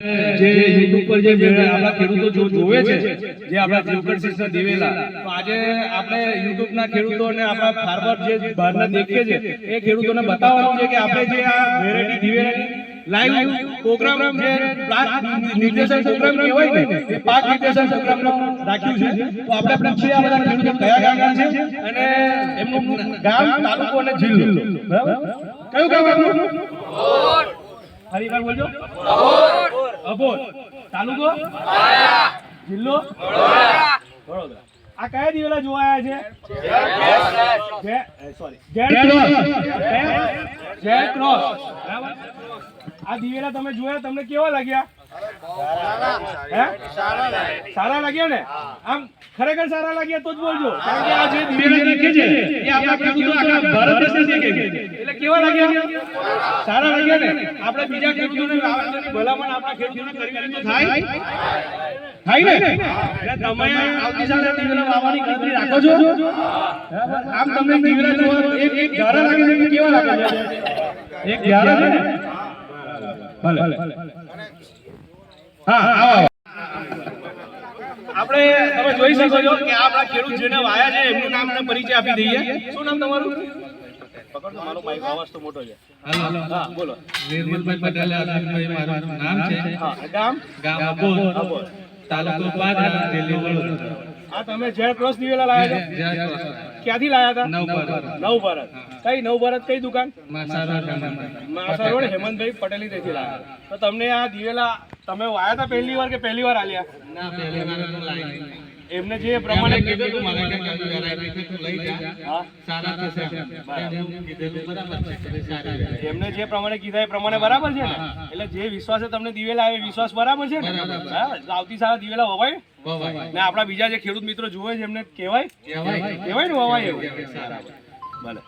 જે યુટ્યુબ પર જે આપણા ખેડૂતો જોવે છે જે આપણા જોકર સિસ્ટર દિવેલા તો આજે આપણે યુટ્યુબ ના ખેડૂતોને આપણા ફાર્મર જે બહારના દેખીએ છે એ ખેડૂતોને બતાવવાનું છે કે આપણે જે આ વેરાયટી દિવેલાની લાઈવ પ્રોગ્રામ જે પાક નિર્દેશન પ્રોગ્રામ કહેવાય ને એ પાક નિર્દેશન પ્રોગ્રામ રાખ્યું છે. તો આપણે પૂછીએ આ બધા ખેડૂતો કયા ગામના છે અને એમનું ગામ તાલુકો અને જિલ્લો. બરાબર? કયું ગામ આપનું? ફરી વાર બોલજો. અબોર તાલુકો? જિલ્લો? વડોદરા. આ કયા દિવેલા જોવા આવ્યા છે? Sorry Z cross. બરાબર? આ દિવેલા તમે જોયા તમને કેવા લાગ્યા? સારા લાગ્યા ને? આમ ખરેખર સારા લાગ્યા તો જ બોલજો. કારણ કે આ જે દિવેલા દેખે છે એ આપણા ખેડૂતો આખા ભારત દેશને છે. એટલે કેવા લાગ્યા? સારા લાગ્યા ને? આપણે બીજા ખેડૂતોને ભલામણ આપણા ખેડૂતોને કરવી તો થાય? થાય? ને? એટલે તમે આવતી સાલે દિવેલા વાવવાની ગણતરી રાખો છો? આમ તમને દિવેલા જોવા એક એક ધારા લાગે છે કેવા લાગે છે? એક ધારા છે ને? ભલે. આપણે તમે જોઈ શકો છો કે આપણા ખેડૂત જેને વાયા છે એમનું નામ અને પરિચય આપી દઈએ. શું નામ તમારું? પકડજો મારો માઈક અવાજ તો મોટો છે. હાલો હા બોલો. નિર્મલભાઈ પટેલ આસિફભાઈ મારું નામ છે. હા ગામ? ગામ અબોલ અબોલ. તાલુકો પાદરા જિલ્લો વડોદરા. આ તમે જેડ ક્રોસ દિવેલા લાયા છો? જય કૃષ્ણ. ક્યાંથી લાયા હતા? નવ ભારત. નવ ભારત. કઈ નવ ભારત કઈ દુકાન? માસારો માસા રોડ હેમંતભાઈ પટેલી ત્યાંથી લાયા તો તમને આ દિવેલા તમે વાયા હતા પહેલી વાર કે પહેલી વાર આલ્યા? ના, પહેલી વાર એમને જે પ્રમાણે કીધેલું મને કે છે, તું લઈ જા. હા? સારા થશે કીધેલું બરાબર છે, એમને જે પ્રમાણે કીધા એ પ્રમાણે બરાબર છે ને? એટલે જે વિશ્વાસે તમને દિવેલા આવે એ વિશ્વાસ બરાબર છે ને? હા આવતી સારા દિવેલા વવાય. વવાય. ને આપણા બીજા જે ખેડૂત મિત્રો જુએ છે એમને કહેવાય? કહેવાય. કહેવાય ને વવાય એવું? સારા. ભલે.